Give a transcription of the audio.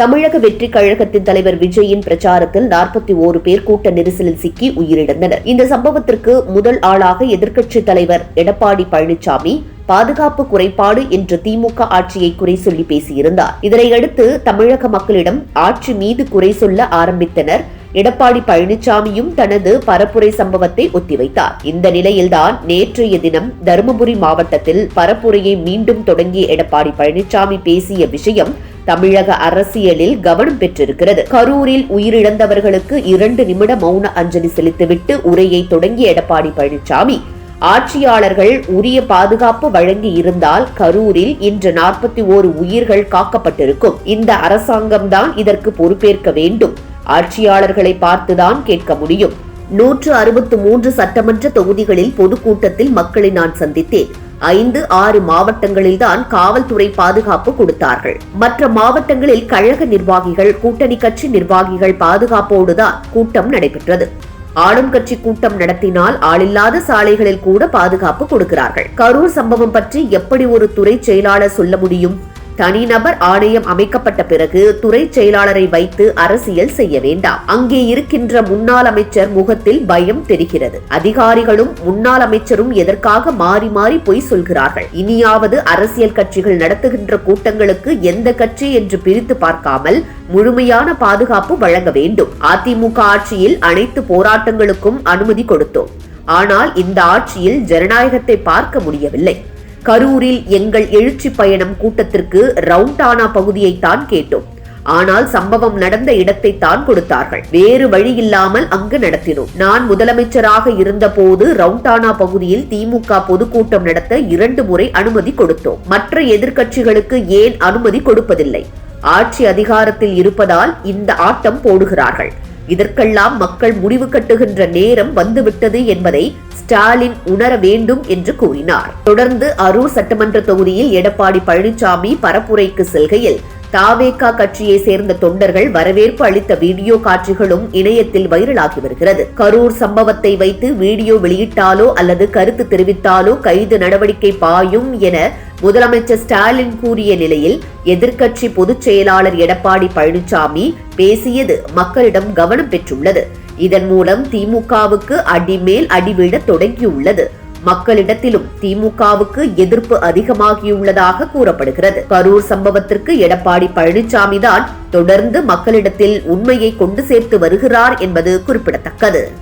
தமிழக வெற்றி கழகத்தின் தலைவர் விஜயின் பிரச்சாரத்தில் நாற்பத்தி ஓரு பேர் கூட்ட நெரிசலில் சிக்கி உயிரிழந்தனர். இந்த சம்பவத்திற்கு முதல் ஆளாக எதிர்க்கட்சித் தலைவர் எடப்பாடி பழனிசாமி பாதுகாப்பு குறைபாடு என்று திமுக ஆட்சியை குறை சொல்லி பேசியிருந்தார். இதனையடுத்து தமிழக மக்களிடம் ஆட்சி மீது குறை சொல்ல ஆரம்பித்தனர். எடப்பாடி பழனிசாமியும் தனது பரப்புரை சம்பவத்தை ஒத்திவைத்தார். இந்த நிலையில்தான் நேற்றைய தினம் தருமபுரி மாவட்டத்தில் பரப்புரையை மீண்டும் தொடங்கிய எடப்பாடி பழனிசாமி பேசிய விஷயம் தமிழக அரசியலில் கவனம் பெற்றிருக்கிறது. கரூரில் உயிரிழந்தவர்களுக்கு இரண்டு நிமிட மௌன அஞ்சலி செலுத்திவிட்டு உரையை தொடங்கிய எடப்பாடி பழனிசாமி ஆட்சியாளர்கள் உரிய பாதுகாப்பு வழங்கி இருந்தால் கரூரில் இன்று நாற்பத்தி ஓரு உயிர்கள் காக்கப்பட்டிருக்கும். இந்த அரசாங்கம்தான் இதற்கு பொறுப்பேற்க வேண்டும். ஆட்சியாளர்களை பார்த்துதான் கேட்க முடியும். நூற்று அறுபத்து மூன்று சட்டமன்ற தொகுதிகளில் பொதுக்கூட்டத்தில் மக்களை நான் சந்தித்தேன். ஐந்து ஆறு மாவட்டங்களில்தான் காவல்துறை பாதுகாப்பு கொடுத்தார்கள். மற்ற மாவட்டங்களில் கழக நிர்வாகிகள் கூட்டணி கட்சி நிர்வாகிகள் பாதுகாப்போடுதான் கூட்டம் நடைபெற்றது. ஆளும் கட்சி கூட்டம் நடத்தினால் ஆளில்லாத சாலைகளில் கூட பாதுகாப்பு கொடுக்கிறார்கள். கரூர் சம்பவம் பற்றி எப்படி ஒரு துறை செயலாளர் சொல்ல முடியும்? தனிநபர் ஆணையம் அமைக்கப்பட்ட பிறகு துறை செயலாளரை வைத்து அரசியல் செய்ய வேண்டாம். அங்கே இருக்கின்ற முன்னாள் அமைச்சர் முகத்தில் பயம் தெரிகிறது. அதிகாரிகளும் முன்னாள் அமைச்சரும் எதற்காக மாறி மாறி பொய் சொல்கிறார்கள்? இனியாவது அரசியல் கட்சிகள் நடத்துகின்ற கூட்டங்களுக்கு எந்த கட்சி என்று பிரித்து பார்க்காமல் முழுமையான பாதுகாப்பு வழங்க வேண்டும். அதிமுக ஆட்சியில் அனைத்து போராட்டங்களுக்கும் அனுமதி கொடுத்தோம். ஆனால் இந்த ஆட்சியில் ஜனநாயகத்தை பார்க்க முடியவில்லை. கரூரில் எங்கள் எழுச்சி பயணம் கூட்டத்திற்கு ரவுண்டானா பகுதியைத்தான் கேட்டோம். ஆனால் சம்பவம் நடந்த இடத்தை தான் கொடுத்தார்கள். வேறு வழி இல்லாமல் அங்கு நடத்தினோம். நான் முதலமைச்சராக இருந்தபோது ரவுண்டானா பகுதியில் திமுக பொதுக்கூட்டம் நடத்த இரண்டு முறை அனுமதி கொடுத்தோம். மற்ற எதிர்க்கட்சிகளுக்கு ஏன் அனுமதி கொடுப்பதில்லை? ஆட்சி அதிகாரத்தில் இருப்பதால் இந்த ஆட்டம் போடுகிறார்கள். இதற்கெல்லாம் மக்கள் முடிவு கட்டுகின்ற நேரம் வந்துவிட்டது என்பதை ஸ்டாலின் உணர வேண்டும் என்று கூறினார். தொடர்ந்து அரூர் சட்டமன்ற தொகுதியில் எடப்பாடி பழனிசாமி பரப்புரைக்கு செல்கையில் தாவேகா கட்சியை சேர்ந்த தொண்டர்கள் வரவேற்பு அளித்த வீடியோ காட்சிகளும் இணையத்தில் வைரலாகி வருகிறது. கரூர் சம்பவத்தை வைத்து வீடியோ வெளியிட்டாலோ அல்லது கருத்து தெரிவித்தாலோ கைது நடவடிக்கை பாயும் என முதலமைச்சர் ஸ்டாலின் கூறிய நிலையில் எதிர்க்கட்சி பொதுச் செயலாளர் எடப்பாடி பழனிசாமி பேசியது மக்களிடம் கவனம் பெற்றுள்ளது. இதன் மூலம் திமுகவுக்கு அடிமேல் அடிவிட தொடங்கியுள்ளது. மக்களிடத்திலும் திமுகவுக்கு எதிர்ப்பு அதிகமாகியுள்ளதாக கூறப்படுகிறது. கரூர் சம்பவத்திற்கு எடப்பாடி பழனிசாமி தான் தொடர்ந்து மக்களிடத்தில் உண்மையை கொண்டு சேர்த்து வருகிறார் என்பது குறிப்பிடத்தக்கது.